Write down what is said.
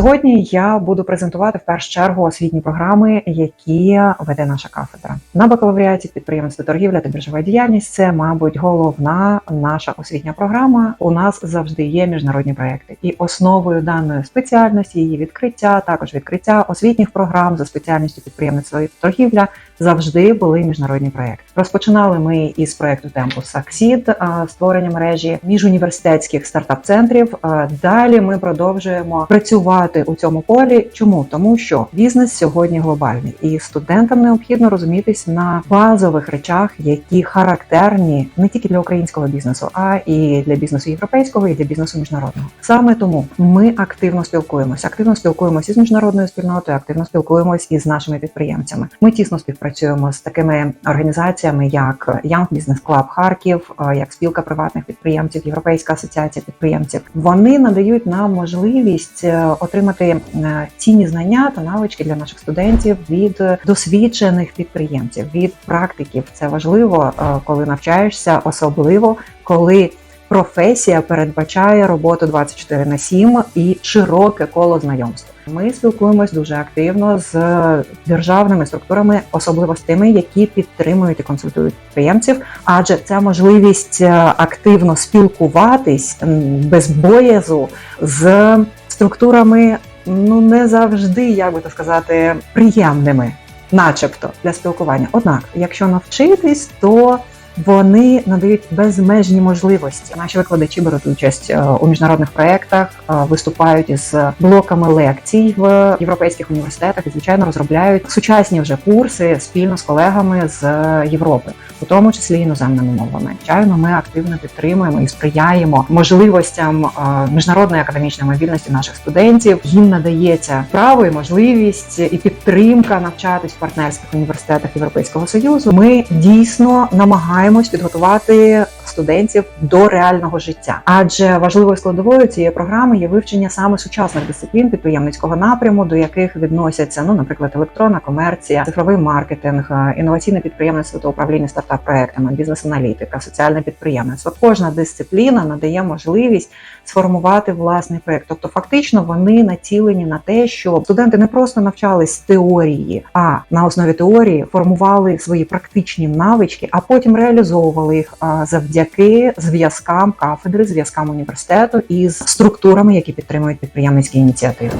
Сьогодні я буду презентувати в першу чергу освітні програми, які веде наша кафедра на бакалавріаті підприємництва торгівля та біржова діяльність. Це, мабуть, головна наша освітня програма. У нас завжди є міжнародні проекти, і основою даної спеціальності її відкриття, також відкриття освітніх програм за спеціальністю підприємництва і торгівля завжди були міжнародні проекти. Розпочинали ми із проекту Tempus Succeed, а, створення мережі міжуніверситетських стартап-центрів. Далі ми продовжуємо працювати у цьому полі. Чому тому, що бізнес сьогодні глобальний, і студентам необхідно розумітись на базових речах, які характерні не тільки для українського бізнесу, а і для бізнесу європейського, і для бізнесу міжнародного. Саме тому ми активно спілкуємося, активно спілкуємося із міжнародною спільнотою, активно спілкуємося із нашими підприємцями. Ми тісно співпрацюємо з такими організаціями, як Young Business Club Харків, е, як спілка приватних підприємців, Європейська асоціація підприємців. Вони надають нам можливість е, отримати е, цінні знання та навички для наших студентів від досвідчених підприємців, від практиків. Це важливо, е, коли навчаєшся, особливо коли. Професія передбачає роботу 24 на 7 і широке коло знайомств. Ми спілкуємось дуже активно з державними структурами, особливо з тими, які підтримують і консультують підприємців, адже це можливість е, активно спілкуватись без боязу з структурами, ну не завжди, як би то сказати, приємними, начебто для спілкування. Однак, якщо навчитись, то вони надають безмежні можливості. Наші викладачі беруть участь е, у міжнародних проєктах, е, виступають із блоками лекцій в європейських університетах і звичайно розробляють сучасні вже курси спільно з колегами з Європи, у тому числі іноземними мовами. Звичайно, ми активно підтримуємо і сприяємо можливостям е, міжнародної академічної мобільності наших студентів. Їм надається право і можливість і підтримка навчатись в партнерських університетах Європейського союзу. Ми дійсно намагаємось підготувати студентів до реального життя, адже важливою складовою цієї програми є вивчення саме сучасних дисциплін підприємницького напряму, до яких відносяться ну, наприклад, електронна комерція, цифровий маркетинг, е, інноваційне підприємництво та управління стартап-проектами, бізнес-аналітика, соціальне підприємництво. Кожна дисципліна надає можливість сформувати власний проект. Тобто, фактично, вони націлені на те, щоб студенти не просто навчались теорії, а на основі теорії формували свої практичні навички, а потім реалізовували їх а, завдяки зв'язкам кафедри, зв'язкам університету із структурами, які підтримують підприємницькі ініціативи.